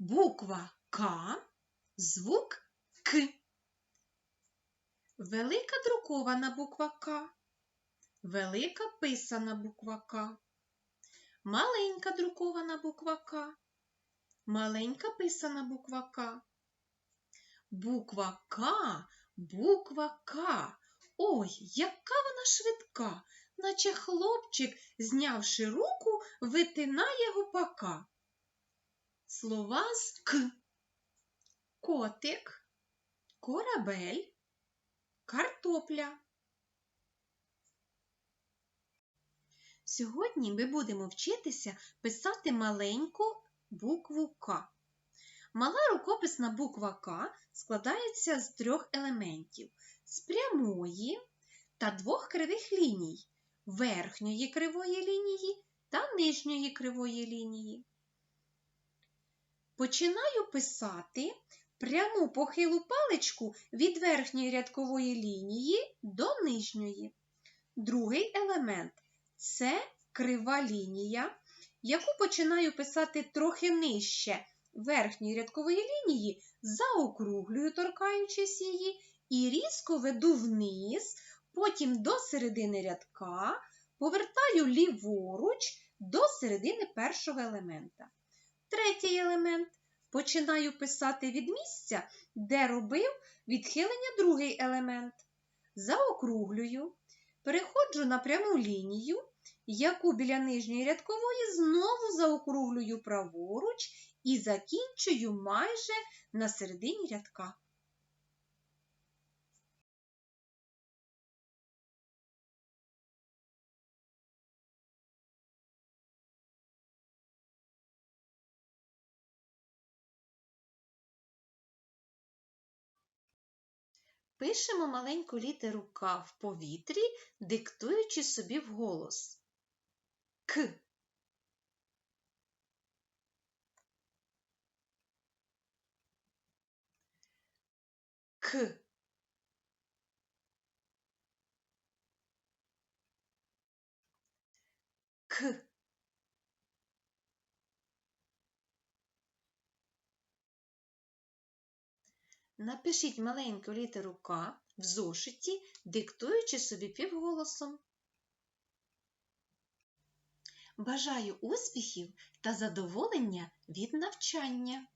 Буква К, звук К. Велика друкована буква К. Велика писана буква К. Маленька друкована буква К. Маленька писана буква К. Буква К, буква К. Ой, яка вона швидка, наче хлопчик, знявши руку, витинає гупака. Слова з К. Котик, корабель, картопля. Сьогодні ми будемо вчитися писати маленьку букву К. Мала рукописна буква К складається з трьох елементів з прямої та двох кривих ліній верхньої кривої лінії та нижньої кривої лінії. Починаю писати пряму похилу паличку від верхньої рядкової лінії до нижньої. Другий елемент це крива лінія, яку починаю писати трохи нижче верхньої рядкової лінії, заокруглюю, торкаючись її, і різко веду вниз, потім до середини рядка, повертаю ліворуч до середини першого елемента. Третій елемент починаю писати від місця, де робив відхилення другий елемент. Заокруглюю, переходжу на пряму лінію, яку біля нижньої рядкової знову заокруглюю праворуч і закінчую майже на середині рядка. Пишемо маленьку літеру К в повітрі, диктуючи собі вголос. К. К. К. Напишіть маленьку літеру К в зошиті, диктуючи собі півголосом. Бажаю успіхів та задоволення від навчання!